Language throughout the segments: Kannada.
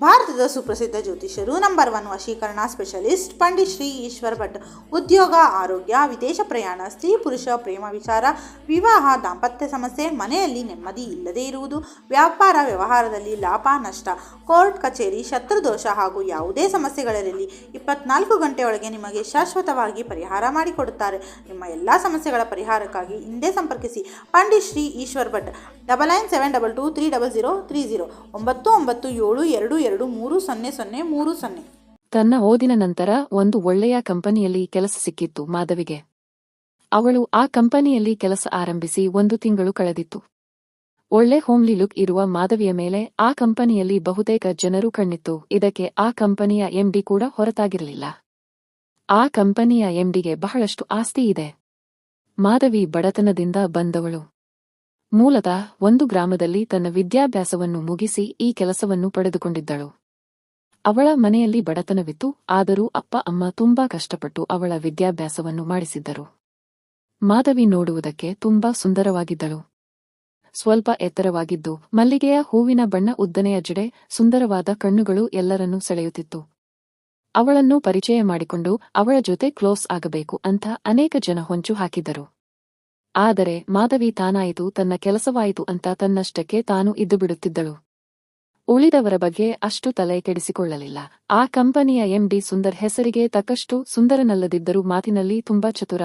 ಭಾರತದ ಸುಪ್ರಸಿದ್ಧ ಜ್ಯೋತಿಷ್ಯರು ನಂಬರ್ ಒನ್ ವಶೀಕರಣ ಸ್ಪೆಷಲಿಸ್ಟ್ ಪಂಡಿತ್ ಶ್ರೀ ಈಶ್ವರ್ ಭಟ್. ಉದ್ಯೋಗ, ಆರೋಗ್ಯ, ವಿದೇಶ ಪ್ರಯಾಣ, ಸ್ತ್ರೀ ಪುರುಷ ಪ್ರೇಮ ವಿಚಾರ, ವಿವಾಹ, ದಾಂಪತ್ಯ ಸಮಸ್ಯೆ, ಮನೆಯಲ್ಲಿ ನೆಮ್ಮದಿ ಇಲ್ಲದೇ ಇರುವುದು, ವ್ಯಾಪಾರ ವ್ಯವಹಾರದಲ್ಲಿ ಲಾಭ, ನಷ್ಟ, ಕೋರ್ಟ್ ಕಚೇರಿ, ಶತ್ರುದೋಷ ಹಾಗೂ ಯಾವುದೇ ಸಮಸ್ಯೆಗಳಲ್ಲಿ ಇಪ್ಪತ್ನಾಲ್ಕು ಗಂಟೆಯೊಳಗೆ ನಿಮಗೆ ಶಾಶ್ವತವಾಗಿ ಪರಿಹಾರ ಮಾಡಿಕೊಡುತ್ತಾರೆ. ನಿಮ್ಮ ಎಲ್ಲ ಸಮಸ್ಯೆಗಳ ಪರಿಹಾರಕ್ಕಾಗಿ ಹಿಂದೆ ಸಂಪರ್ಕಿಸಿ Pandit Shri Ishwar Bhat. Double nine seven double two three double zero three zero. ಒಂಬತ್ತು ಒಂಬತ್ತು ಏಳು ಎರಡು ಎರಡು, ಮೂರು, ಸೊನ್ನೆ ಸೊನ್ನೆ, ಮೂರು, ಸೊನ್ನೆ. ತನ್ನ ಓದಿನ ನಂತರ ಒಂದು ಒಳ್ಳೆಯ ಕಂಪನಿಯಲ್ಲಿ ಕೆಲಸ ಸಿಕ್ಕಿತ್ತು ಮಾಧವಿಗೆ. ಅವಳು ಆ ಕಂಪನಿಯಲ್ಲಿ ಕೆಲಸ ಆರಂಭಿಸಿ ಒಂದು ತಿಂಗಳು ಕಳೆದಿತ್ತು. ಒಳ್ಳೆ ಹೋಮ್ಲಿ ಲುಕ್ ಇರುವ ಮಾಧವಿಯ ಮೇಲೆ ಆ ಕಂಪನಿಯಲ್ಲಿ ಬಹುತೇಕ ಜನರು ಕಣ್ಣಿತ್ತು. ಇದಕ್ಕೆ ಆ ಕಂಪನಿಯ ಎಂಡಿ ಕೂಡ ಹೊರತಾಗಿರಲಿಲ್ಲ. ಆ ಕಂಪನಿಯ ಎಂಡಿಗೆ ಬಹಳಷ್ಟು ಆಸ್ತಿ ಇದೆ. ಮಾಧವಿ ಬಡತನದಿಂದ ಬಂದವಳು. ಮೂಲತಃ ಒಂದು ಗ್ರಾಮದಲ್ಲಿ ತನ್ನ ವಿದ್ಯಾಭ್ಯಾಸವನ್ನು ಮುಗಿಸಿ ಈ ಕೆಲಸವನ್ನು ಪಡೆದುಕೊಂಡಿದ್ದಳು. ಅವಳ ಮನೆಯಲ್ಲಿ ಬಡತನವಿತ್ತು, ಆದರೂ ಅಪ್ಪ, ಅಮ್ಮ ತುಂಬಾ ಕಷ್ಟಪಟ್ಟು ಅವಳ ವಿದ್ಯಾಭ್ಯಾಸವನ್ನು ಮಾಡಿಸಿದ್ದರು. ಮಾಧವಿ ನೋಡುವುದಕ್ಕೆ ತುಂಬಾ ಸುಂದರವಾಗಿದ್ದಳು. ಸ್ವಲ್ಪ ಎತ್ತರವಾಗಿದ್ದು, ಮಲ್ಲಿಗೆಯ ಹೂವಿನ ಬಣ್ಣ ಉದ್ದನೆಯ ಜಡೆ, ಸುಂದರವಾದ ಕಣ್ಣುಗಳು ಎಲ್ಲರನ್ನೂ ಸೆಳೆಯುತ್ತಿತ್ತು. ಅವಳನ್ನು ಪರಿಚಯ ಮಾಡಿಕೊಂಡು ಅವಳ ಜೊತೆ ಕ್ಲೋಸ್ ಆಗಬೇಕು ಅಂತ ಅನೇಕ ಜನ ಹೊಂಚು ಹಾಕಿದ್ದರು. ಆದರೆ ಮಾಧವಿ ತಾನಾಯಿತು ತನ್ನ ಕೆಲಸವಾಯಿತು ಅಂತ ತನ್ನಷ್ಟಕ್ಕೆ ತಾನು ಇದ್ದು ಬಿಡುತ್ತಿದ್ದಳು. ಉಳಿದವರ ಬಗ್ಗೆ ಅಷ್ಟು ತಲೆ ಕೆಡಿಸಿಕೊಳ್ಳಲಿಲ್ಲ. ಆ ಕಂಪನಿಯ ಎಂಡಿ ಸುಂದರ್ ಹೆಸರಿಗೆ ತಕ್ಕಷ್ಟು ಸುಂದರನಲ್ಲದಿದ್ದರೂ ಮಾತಿನಲ್ಲಿ ತುಂಬಾ ಚತುರ.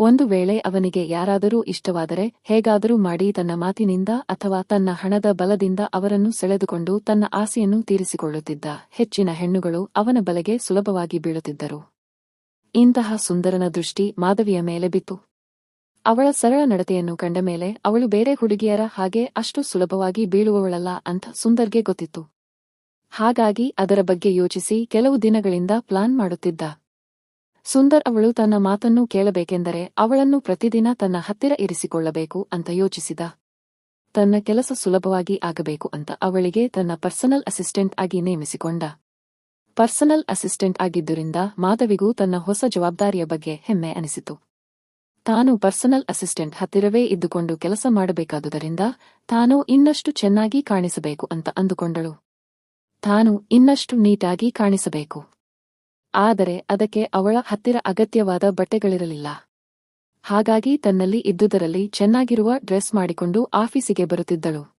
ಒಂದು ವೇಳೆ ಅವನಿಗೆ ಯಾರಾದರೂ ಇಷ್ಟವಾದರೆ ಹೇಗಾದರೂ ಮಾಡಿ ತನ್ನ ಮಾತಿನಿಂದ ಅಥವಾ ತನ್ನ ಹಣದ ಬಲದಿಂದ ಅವರನ್ನು ಸೆಳೆದುಕೊಂಡು ತನ್ನ ಆಸೆಯನ್ನು ತೀರಿಸಿಕೊಳ್ಳುತ್ತಿದ್ದ ಹೆಚ್ಚಿನ ಹೆಣ್ಣುಗಳು ಅವನ ಬಲೆಗೆ ಸುಲಭವಾಗಿ ಬೀಳುತ್ತಿದ್ದರು. ಇಂತಹ ಸುಂದರನ ದೃಷ್ಟಿ ಮಾಧವಿಯ ಮೇಲೆ ಬಿತ್ತು. ಅವಳ ಸರಳ ನಡತೆಯನ್ನು ಕಂಡ ಮೇಲೆ ಅವಳು ಬೇರೆ ಹುಡುಗಿಯರ ಹಾಗೆ ಅಷ್ಟು ಸುಲಭವಾಗಿ ಬೀಳುವವಳಲ್ಲ ಅಂತ ಸುಂದರ್ಗೆ ಗೊತ್ತಿತ್ತು. ಹಾಗಾಗಿ ಅದರ ಬಗ್ಗೆ ಯೋಚಿಸಿ ಕೆಲವು ದಿನಗಳಿಂದ ಪ್ಲಾನ್ ಮಾಡುತ್ತಿದ್ದ. ಸುಂದರ್ ಅವಳು ತನ್ನ ಮಾತನ್ನು ಕೇಳಬೇಕೆಂದರೆ ಅವಳನ್ನು ಪ್ರತಿದಿನ ತನ್ನ ಹತ್ತಿರ ಇರಿಸಿಕೊಳ್ಳಬೇಕು ಅಂತ ಯೋಚಿಸಿದ. ತನ್ನ ಕೆಲಸ ಸುಲಭವಾಗಿ ಆಗಬೇಕು ಅಂತ ಅವಳಿಗೆ ತನ್ನ ಪರ್ಸನಲ್ ಅಸಿಸ್ಟೆಂಟ್ ಆಗಿ ನೇಮಿಸಿಕೊಂಡ. ಪರ್ಸನಲ್ ಅಸಿಸ್ಟೆಂಟ್ ಆಗಿದ್ದರಿಂದ ಮಾಧವಿಗೂ ತನ್ನ ಹೊಸ ಜವಾಬ್ದಾರಿಯ ಬಗ್ಗೆ ಹೆಮ್ಮೆ ಅನಿಸಿತು. ತಾನು ಪರ್ಸನಲ್ ಅಸಿಸ್ಟೆಂಟ್ ಹತ್ತಿರವೇ ಇದ್ದುಕೊಂಡು ಕೆಲಸ ಮಾಡಬೇಕಾದುದರಿಂದ ತಾನು ಇನ್ನಷ್ಟು ಚೆನ್ನಾಗಿ ಕಾಣಿಸಬೇಕು ಅಂತ ಅಂದುಕೊಂಡಳು. ತಾನು ಇನ್ನಷ್ಟು ನೀಟಾಗಿ ಕಾಣಿಸಬೇಕು. ಆದರೆ ಅದಕ್ಕೆ ಅವಳ ಹತ್ತಿರ ಅಗತ್ಯವಾದ ಬಟ್ಟೆಗಳಿರಲಿಲ್ಲ. ಹಾಗಾಗಿ ತನ್ನಲ್ಲಿ ಇದ್ದುದರಲ್ಲಿ ಚೆನ್ನಾಗಿರುವ ಡ್ರೆಸ್ ಮಾಡಿಕೊಂಡು ಆಫೀಸಿಗೆ ಬರುತ್ತಿದ್ದಳು.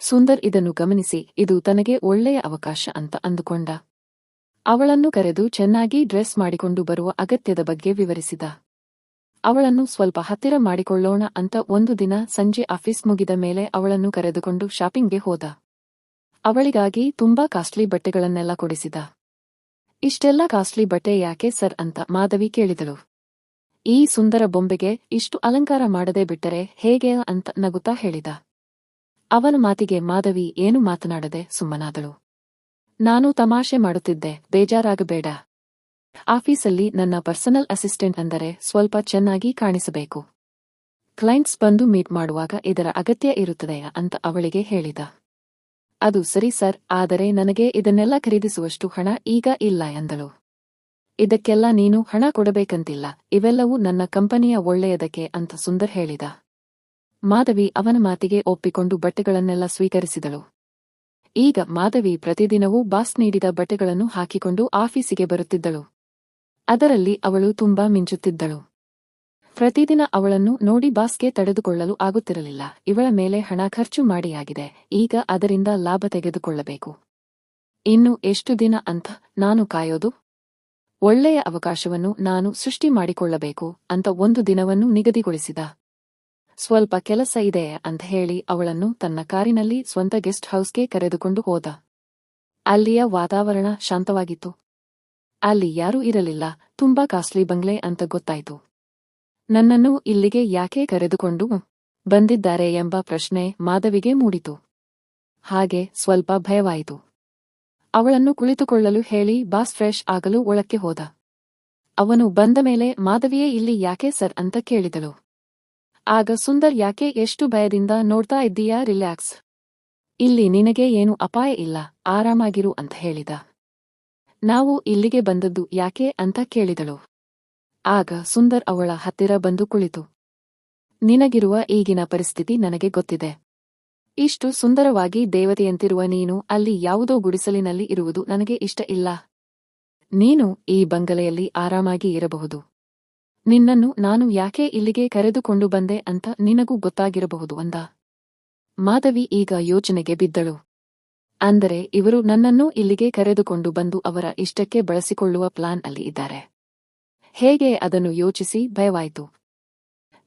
ಸುಂದರ್ ಇದನ್ನು ಗಮನಿಸಿ, ಇದು ತನಗೆ ಒಳ್ಳೆಯ ಅವಕಾಶ ಅಂತ ಅಂದುಕೊಂಡ. ಅವಳನ್ನು ಕರೆದು ಚೆನ್ನಾಗಿ ಡ್ರೆಸ್ ಮಾಡಿಕೊಂಡು ಬರುವ ಅಗತ್ಯದ ಬಗ್ಗೆ ವಿವರಿಸಿದ. ಅವಳನ್ನು ಸ್ವಲ್ಪ ಹತ್ತಿರ ಮಾಡಿಕೊಳ್ಳೋಣ ಅಂತ ಒಂದು ದಿನ ಸಂಜೆ ಆಫೀಸ್ ಮುಗಿದ ಮೇಲೆ ಅವಳನ್ನು ಕರೆದುಕೊಂಡು ಶಾಪಿಂಗ್ಗೆ ಹೋದ. ಅವಳಿಗಾಗಿ ತುಂಬಾ ಕಾಸ್ಟ್ಲಿ ಬಟ್ಟೆಗಳನ್ನೆಲ್ಲ ಕೊಡಿಸಿದ. ಇಷ್ಟೆಲ್ಲ ಕಾಸ್ಟ್ಲಿ ಬಟ್ಟೆ ಯಾಕೆ ಸರ್ ಅಂತ ಮಾಧವಿ ಕೇಳಿದಳು. ಈ ಸುಂದರ ಬೊಂಬೆಗೆ ಇಷ್ಟು ಅಲಂಕಾರ ಮಾಡದೆ ಬಿಟ್ಟರೆ ಹೇಗೆ ಅಂತ ನಗುತ್ತಾ ಹೇಳಿದ. ಅವನ ಮಾತಿಗೆ ಮಾಧವಿ ಏನು ಮಾತನಾಡದೆ ಸುಮ್ಮನಾದಳು. ನಾನು ತಮಾಷೆ ಮಾಡುತ್ತಿದ್ದೆ, ಬೇಜಾರಾಗಬೇಡ. ಆಫೀಸಲ್ಲಿ ನನ್ನ ಪರ್ಸನಲ್ ಅಸಿಸ್ಟೆಂಟ್ ಅಂದರೆ ಸ್ವಲ್ಪ ಚೆನ್ನಾಗಿ ಕಾಣಿಸಬೇಕು. ಕ್ಲೈಂಟ್ಸ್ ಬಂದು ಮೀಟ್ ಮಾಡುವಾಗ ಇದರ ಅಗತ್ಯ ಇರುತ್ತದೆಯಾ ಅಂತ ಅವಳಿಗೆ ಹೇಳಿದ. ಅದು ಸರಿ ಸರ್, ಆದರೆ ನನಗೆ ಇದನ್ನೆಲ್ಲ ಖರೀದಿಸುವಷ್ಟು ಹಣ ಈಗ ಇಲ್ಲ ಎಂದಳು. ಇದಕ್ಕೆಲ್ಲ ನೀನು ಹಣ ಕೊಡಬೇಕಂತಿಲ್ಲ, ಇವೆಲ್ಲವೂ ನನ್ನ ಕಂಪನಿಯ ಒಳ್ಳೆಯದಕ್ಕೆ ಅಂತ ಸುಂದರ್ ಹೇಳಿದ. ಮಾಧವಿ ಅವನ ಮಾತಿಗೆ ಒಪ್ಪಿಕೊಂಡು ಬಟ್ಟೆಗಳನ್ನೆಲ್ಲ ಸ್ವೀಕರಿಸಿದಳು. ಈಗ ಮಾಧವಿ ಪ್ರತಿದಿನವೂ ಬಾಸ್ ನೀಡಿದ ಬಟ್ಟೆಗಳನ್ನು ಹಾಕಿಕೊಂಡು ಆಫೀಸಿಗೆ ಬರುತ್ತಿದ್ದಳು. ಅದರಲ್ಲಿ ಅವಳು ತುಂಬಾ ಮಿಂಚುತ್ತಿದ್ದಳು. ಪ್ರತಿದಿನ ಅವಳನ್ನು ನೋಡಿ ಬಾಸ್ಗೆ ತಡೆದುಕೊಳ್ಳಲು ಆಗುತ್ತಿರಲಿಲ್ಲ. ಇವಳ ಮೇಲೆ ಹಣ ಖರ್ಚು ಮಾಡಿಯಾಗಿದೆ. ಈಗ ಅದರಿಂದ ಲಾಭ ತೆಗೆದುಕೊಳ್ಳಬೇಕು. ಇನ್ನು ಎಷ್ಟು ದಿನ ಅಂತ ನಾನು ಕಾಯೋದು? ಒಳ್ಳೆಯ ಅವಕಾಶವನ್ನು ನಾನು ಸೃಷ್ಟಿ ಮಾಡಿಕೊಳ್ಳಬೇಕು ಅಂತ ಒಂದು ದಿನವನ್ನು ನಿಗದಿಗೊಳಿಸಿದ. ಸ್ವಲ್ಪ ಕೆಲಸ ಇದೆ ಅಂತ ಹೇಳಿ ಅವಳನ್ನು ತನ್ನ ಕಾರಿನಲ್ಲಿ ಸ್ವಂತ ಗೆಸ್ಟ್ ಹೌಸ್ಗೆ ಕರೆದುಕೊಂಡು ಹೋದ. ಅಲ್ಲಿಯ ವಾತಾವರಣ ಶಾಂತವಾಗಿತ್ತು. ಅಲ್ಲಿ ಯಾರೂ ಇರಲಿಲ್ಲ. ತುಂಬಾ ಕಾಸ್ಟ್ಲಿ ಬಂಗ್ಲೆ ಅಂತ ಗೊತ್ತಾಯ್ತು. ನನ್ನನ್ನು ಇಲ್ಲಿಗೆ ಯಾಕೆ ಕರೆದುಕೊಂಡು ಬಂದಿದ್ದಾರೆ ಎಂಬ ಪ್ರಶ್ನೆ ಮಾಧವಿಗೆ ಮೂಡಿತು. ಹಾಗೆ ಸ್ವಲ್ಪ ಭಯವಾಯಿತು. ಅವಳನ್ನು ಕುಳಿತುಕೊಳ್ಳಲು ಹೇಳಿ ಬಾಸ್ ಫ್ರೆಶ್ ಆಗಲು ಒಳಕ್ಕೆ ಹೋದ. ಅವನು ಬಂದ ಮೇಲೆ ಮಾಧವಿಯೇ ಇಲ್ಲಿ ಯಾಕೆ ಸರ್ ಅಂತ ಕೇಳಿದಳು. ಆಗ ಸುಂದರ್ ಯಾಕೆ ಎಷ್ಟು ಭಯದಿಂದ ನೋಡ್ತಾ ಇದ್ದೀಯಾ ರಿಲ್ಯಾಕ್ಸ್. ಇಲ್ಲಿ ನಿನಗೆ ಏನು ಅಪಾಯ ಇಲ್ಲ. ಆರಾಮಾಗಿರು ಅಂತ ಹೇಳಿದ. ನಾವು ಇಲ್ಲಿಗೆ ಬಂದದ್ದು ಯಾಕೆ ಅಂತ ಕೇಳಿದಳು. ಆಗ ಸುಂದರ್ ಅವಳ ಹತ್ತಿರ ಬಂದು ಕುಳಿತು. ನಿನಗಿರುವ ಈಗಿನ ಪರಿಸ್ಥಿತಿ ನನಗೆ ಗೊತ್ತಿದೆ. ಇಷ್ಟು ಸುಂದರವಾಗಿ ದೇವತೆಯಂತಿರುವ ನೀನು ಅಲ್ಲಿ ಯಾವುದೋ ಗುಡಿಸಲಿನಲ್ಲಿ ಇರುವುದು ನನಗೆ ಇಷ್ಟ ಇಲ್ಲ. ನೀನು ಈ ಬಂಗಲೆಯಲ್ಲಿ ಆರಾಮಾಗಿ ಇರಬಹುದು. ನಿನ್ನನ್ನು ನಾನು ಯಾಕೆ ಇಲ್ಲಿಗೆ ಕರೆದುಕೊಂಡು ಬಂದೆ ಅಂತ ನಿನಗೂ ಗೊತ್ತಾಗಿರಬಹುದು ಅಂದ. ಮಾಧವಿ ಈಗ ಯೋಚನೆಗೆ ಬಿದ್ದಳು. ಅಂದರೆ ಇವರು ನನ್ನನ್ನು ಇಲ್ಲಿಗೆ ಕರೆದುಕೊಂಡು ಬಂದು ಅವರ ಇಷ್ಟಕ್ಕೆ ಬಳಸಿಕೊಳ್ಳುವ ಪ್ಲಾನ್ ಅಲ್ಲಿ ಇದ್ದಾರೆ. ಹೇಗೆ ಅದನ್ನು ಯೋಚಿಸಿ ಭಯವಾಯಿತು.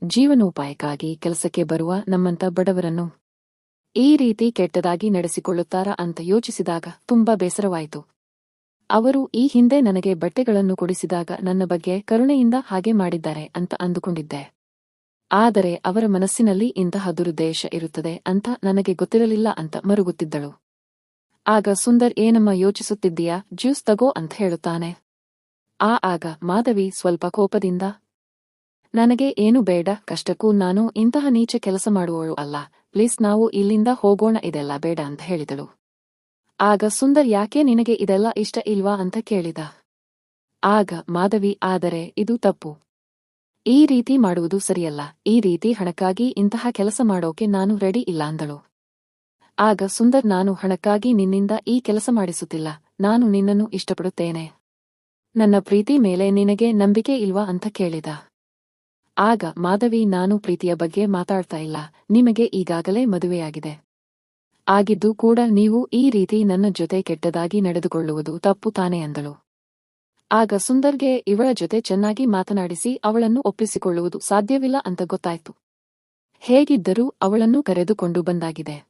ಜೀವನೋಪಾಯಕ್ಕಾಗಿ ಕೆಲಸಕ್ಕೆ ಬರುವ ನಮ್ಮಂತ ಬಡವರನ್ನು ಈ ರೀತಿ ಕೆಟ್ಟದಾಗಿ ನಡೆಸಿಕೊಳ್ಳುತ್ತಾರಾ ಅಂತ ಯೋಚಿಸಿದಾಗ ತುಂಬಾ ಬೇಸರವಾಯಿತು. ಅವರು ಈ ಹಿಂದೆ ನನಗೆ ಬಟ್ಟೆಗಳನ್ನು ಕೊಡಿಸಿದಾಗ ನನ್ನ ಬಗ್ಗೆ ಕರುಣೆಯಿಂದ ಹಾಗೆ ಮಾಡಿದ್ದಾರೆ ಅಂತ ಅಂದುಕೊಂಡಿದ್ದೆ. ಆದರೆ ಅವರ ಮನಸ್ಸಿನಲ್ಲಿ ಇಂತಹ ದುರುದ್ದೇಶ ಇರುತ್ತದೆ ಅಂತ ನನಗೆ ಗೊತ್ತಿರಲಿಲ್ಲ ಅಂತ ಮರುಗುತ್ತಿದ್ದಳು. ಆಗ ಸುಂದರ್ ಏನಮ್ಮ ಯೋಚಿಸುತ್ತಿದ್ದೀಯಾ? ಜ್ಯೂಸ್ ತಗೋ ಅಂತ ಹೇಳುತ್ತಾನೆ. ಆ, ಆಗ ಮಾಧವಿ ಸ್ವಲ್ಪ ಕೋಪದಿಂದ, ನನಗೆ ಏನು ಬೇಡ, ಕಷ್ಟಕ್ಕೂ ನಾನು ಇಂತಹ ನೀಚ ಕೆಲಸ ಮಾಡುವವಳು ಅಲ್ಲ, ಪ್ಲೀಸ್ ನಾವು ಇಲ್ಲಿಂದ ಹೋಗೋಣ, ಇದೆಲ್ಲ ಬೇಡ ಅಂತ ಹೇಳಿದಳು. ಆಗ ಸುಂದರ್ ಯಾಕೆ ನಿನಗೆ ಇದೆಲ್ಲ ಇಷ್ಟ ಇಲ್ವಾ ಅಂತ ಕೇಳಿದ. ಆಗ ಮಾಧವಿ, ಆದರೆ ಇದು ತಪ್ಪು. ಈ ರೀತಿ ಮಾಡುವುದು ಸರಿಯಲ್ಲ, ಈ ರೀತಿ ಹಣಕ್ಕಾಗಿ ಇಂತಹ ಕೆಲಸ ಮಾಡೋಕೆ ನಾನು ರೆಡಿ ಇಲ್ಲ ಅಂದಳು. ಆಗ ಸುಂದರ್, ನಾನು ಹಣಕ್ಕಾಗಿ ನಿನ್ನಿಂದ ಈ ಕೆಲಸ ಮಾಡಿಸುತ್ತಿಲ್ಲ. ನಾನು ನಿನ್ನನ್ನು ಇಷ್ಟಪಡುತ್ತೇನೆ. ನನ್ನ ಪ್ರೀತಿ ಮೇಲೆ ನಿನಗೆ ನಂಬಿಕೆ ಇಲ್ವಾ ಅಂತ ಕೇಳಿದ. ಆಗ ಮಾಧವಿ, ನಾನು ಪ್ರೀತಿಯ ಬಗ್ಗೆ ಮಾತಾಡ್ತಾ ಇಲ್ಲ. ನಿಮಗೆ ಈಗಾಗಲೇ ಮದುವೆಯಾಗಿದೆ. ಆಗಿದ್ದು ಕೂಡ ನೀವು ಈ ರೀತಿ ನನ್ನ ಜೊತೆ ಕೆಟ್ಟದಾಗಿ ನಡೆದುಕೊಳ್ಳುವುದು ತಪ್ಪು ತಾನೆ ಅಂದಳು. ಆಗ ಸುಂದರ್ಗೆ ಇವಳ ಜೊತೆ ಚೆನ್ನಾಗಿ ಮಾತನಾಡಿಸಿ ಅವಳನ್ನು ಒಪ್ಪಿಸಿಕೊಳ್ಳುವುದು ಸಾಧ್ಯವಿಲ್ಲ ಅಂತ ಗೊತ್ತಾಯ್ತು. ಹೇಗಿದ್ದರೂ ಅವಳನ್ನು ಕರೆದುಕೊಂಡು ಬಂದಾಗಿದೆ.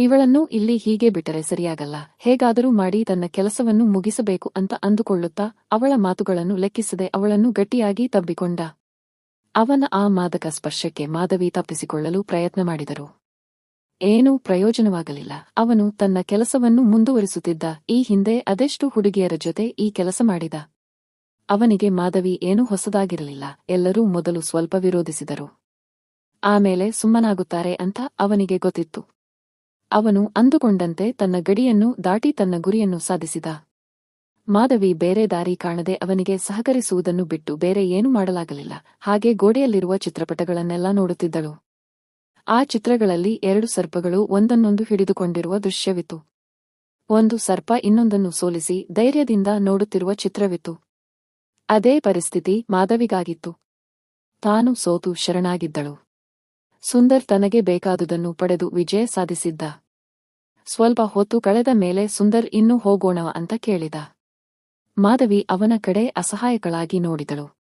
ಇವಳನ್ನು ಇಲ್ಲಿ ಹೀಗೆ ಬಿಟ್ಟರೆ ಸರಿಯಾಗಲ್ಲ. ಹೇಗಾದರೂ ಮಾಡಿ ತನ್ನ ಕೆಲಸವನ್ನು ಮುಗಿಸಬೇಕು ಅಂತ ಅಂದುಕೊಳ್ಳುತ್ತಾ ಅವಳ ಮಾತುಗಳನ್ನು ಲೆಕ್ಕಿಸದೆ ಅವಳನ್ನು ಗಟ್ಟಿಯಾಗಿ ತಬ್ಬಿಕೊಂಡ. ಅವನ ಆ ಮಾದಕ ಸ್ಪರ್ಶಕ್ಕೆ ಮಾಧವಿ ತಪ್ಪಿಸಿಕೊಳ್ಳಲು ಪ್ರಯತ್ನ ಮಾಡಿದರು. ಏನೂ ಪ್ರಯೋಜನವಾಗಲಿಲ್ಲ. ಅವನು ತನ್ನ ಕೆಲಸವನ್ನು ಮುಂದುವರಿಸುತ್ತಿದ್ದ. ಈ ಹಿಂದೆ ಅದೆಷ್ಟು ಹುಡುಗಿಯರ ಜೊತೆ ಈ ಕೆಲಸ ಮಾಡಿದ? ಅವನಿಗೆ ಮಾಧವಿ ಏನೂ ಹೊಸದಾಗಿರಲಿಲ್ಲ. ಎಲ್ಲರೂ ಮೊದಲು ಸ್ವಲ್ಪ ವಿರೋಧಿಸಿದರು. ಆಮೇಲೆ ಸುಮ್ಮನಾಗುತ್ತಾರೆ ಅಂತ ಅವನಿಗೆ ಗೊತ್ತಿತ್ತು. ಅವನು ಅಂದುಕೊಂಡಂತೆ ತನ್ನ ಗಡಿಯನ್ನು ದಾಟಿ ತನ್ನ ಗುರಿಯನ್ನು ಸಾಧಿಸಿದ. ಮಾಧವಿ ಬೇರೆ ದಾರಿ ಕಾಣದೆ ಅವನಿಗೆ ಸಹಕರಿಸುವುದನ್ನು ಬಿಟ್ಟು ಬೇರೆ ಏನೂ ಮಾಡಲಾಗಲಿಲ್ಲ. ಹಾಗೆ ಗೋಡೆಯಲ್ಲಿರುವ ಚಿತ್ರಪಟಗಳನ್ನೆಲ್ಲ ನೋಡುತ್ತಿದ್ದಳು. ಆ ಚಿತ್ರಗಳಲ್ಲಿ ಎರಡು ಸರ್ಪಗಳು ಒಂದನ್ನೊಂದು ಹಿಡಿದುಕೊಂಡಿರುವ ದೃಶ್ಯವಿತ್ತು. ಒಂದು ಸರ್ಪ ಇನ್ನೊಂದನ್ನು ಸೋಲಿಸಿ ಧೈರ್ಯದಿಂದ ನೋಡುತ್ತಿರುವ ಚಿತ್ರವಿತ್ತು. ಅದೇ ಪರಿಸ್ಥಿತಿ ಮಾಧವಿಗಾಗಿತ್ತು. ತಾನು ಸೋತು ಶರಣಾಗಿದ್ದಳು. ಸುಂದರ್ ತನಗೆ ಬೇಕಾದುದನ್ನು ಪಡೆದು ವಿಜಯ ಸಾಧಿಸಿದ್ದ. ಸ್ವಲ್ಪ ಹೊತ್ತು ಕಳೆದ ಮೇಲೆ ಸುಂದರ್ ಇನ್ನೂ ಹೋಗೋಣ ಅಂತ ಕೇಳಿದ. ಮಾಧವಿ ಅವನ ಕಡೆ ಅಸಹಾಯಕಳಾಗಿ ನೋಡಿದಳು.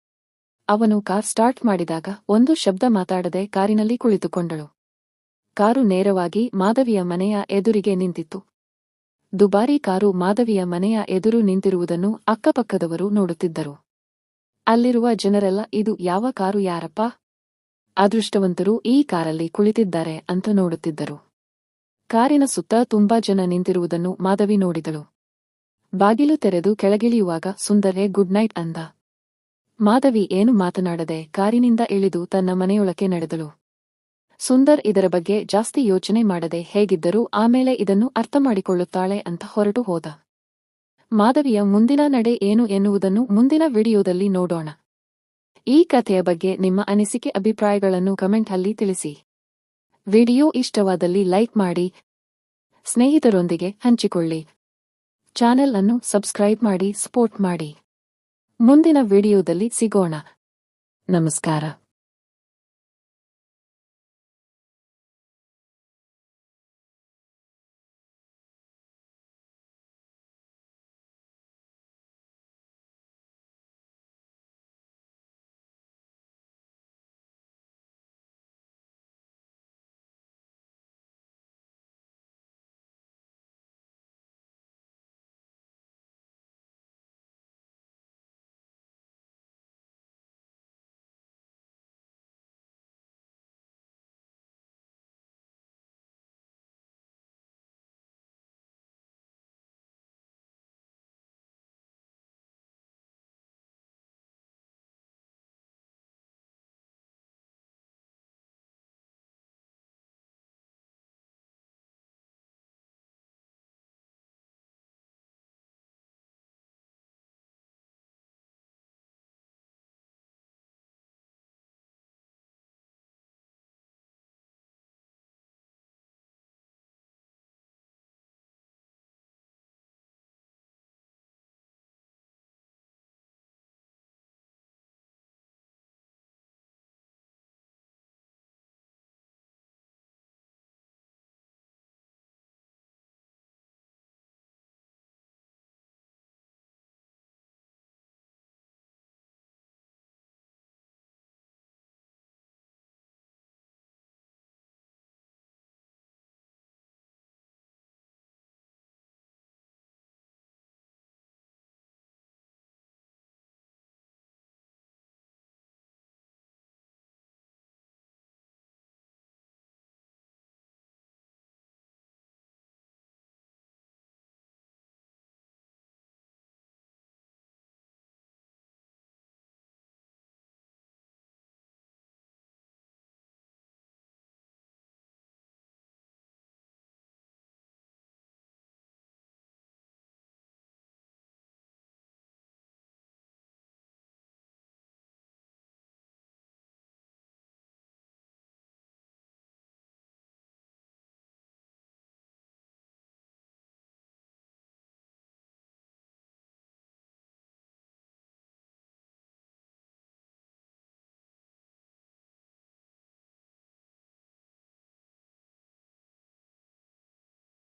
ಅವನು ಕಾರ್ ಸ್ಟಾರ್ಟ್ ಮಾಡಿದಾಗ ಒಂದು ಶಬ್ದ ಮಾತಾಡದೆ ಕಾರಿನಲ್ಲಿ ಕುಳಿತುಕೊಂಡಳು. ಕಾರು ನೇರವಾಗಿ ಮಾಧವಿಯ ಮನೆಯ ಎದುರಿಗೆ ನಿಂತಿತ್ತು. ದುಬಾರಿ ಕಾರು ಮಾಧವಿಯ ಮನೆಯ ಎದುರು ನಿಂತಿರುವುದನ್ನು ಅಕ್ಕಪಕ್ಕದವರು ನೋಡುತ್ತಿದ್ದರು. ಅಲ್ಲಿರುವ ಜನರೆಲ್ಲ, ಇದು ಯಾವ ಕಾರು ಯಾರಪ್ಪ? ಅದೃಷ್ಟವಂತರು ಈ ಕಾರಲ್ಲಿ ಕುಳಿತಿದ್ದಾರೆ ಅಂತ ನೋಡುತ್ತಿದ್ದರು. ಕಾರಿನ ಸುತ್ತ ತುಂಬಾ ಜನ ನಿಂತಿರುವುದನ್ನು ಮಾಧವಿ ನೋಡಿದಳು. ಬಾಗಿಲು ತೆರೆದು ಕೆಳಗಿಳಿಯುವಾಗ ಸುಂದರೇ ಗುಡ್ ನೈಟ್ ಅಂದ. ಮಾಧವಿ ಏನು ಮಾತನಾಡದೆ ಕಾರಿನಿಂದ ಇಳಿದು ತನ್ನ ಮನೆಯೊಳಕ್ಕೆ ನಡೆದಳು. ಸುಂದರ್ ಇದರ ಬಗ್ಗೆ ಜಾಸ್ತಿ ಯೋಚನೆ ಮಾಡದೆ ಹೇಗಿದ್ದರೂ ಆಮೇಲೆ ಇದನ್ನು ಅರ್ಥ ಮಾಡಿಕೊಳ್ಳುತ್ತಾಳೆ ಅಂತ ಹೊರಟು ಹೋದ. ಮಾಧವಿಯ ಮುಂದಿನ ನಡೆ ಏನು ಎನ್ನುವುದನ್ನು ಮುಂದಿನ ವಿಡಿಯೋದಲ್ಲಿ ನೋಡೋಣ. ಈ ಕಥೆಯ ಬಗ್ಗೆ ನಿಮ್ಮ ಅನಿಸಿಕೆ, ಅಭಿಪ್ರಾಯಗಳನ್ನು ಕಮೆಂಟ್ ಅಲ್ಲಿ ತಿಳಿಸಿ. ವಿಡಿಯೋ ಇಷ್ಟವಾದಲ್ಲಿ ಲೈಕ್ ಮಾಡಿ, ಸ್ನೇಹಿತರೊಂದಿಗೆ ಹಂಚಿಕೊಳ್ಳಿ. ಚಾನೆಲ್ ಅನ್ನು ಸಬ್ಸ್ಕ್ರೈಬ್ ಮಾಡಿ, ಸಪೋರ್ಟ್ ಮಾಡಿ. ಮುಂದಿನ ವಿಡಿಯೋದಲ್ಲಿ ಸಿಗೋಣ. ನಮಸ್ಕಾರ.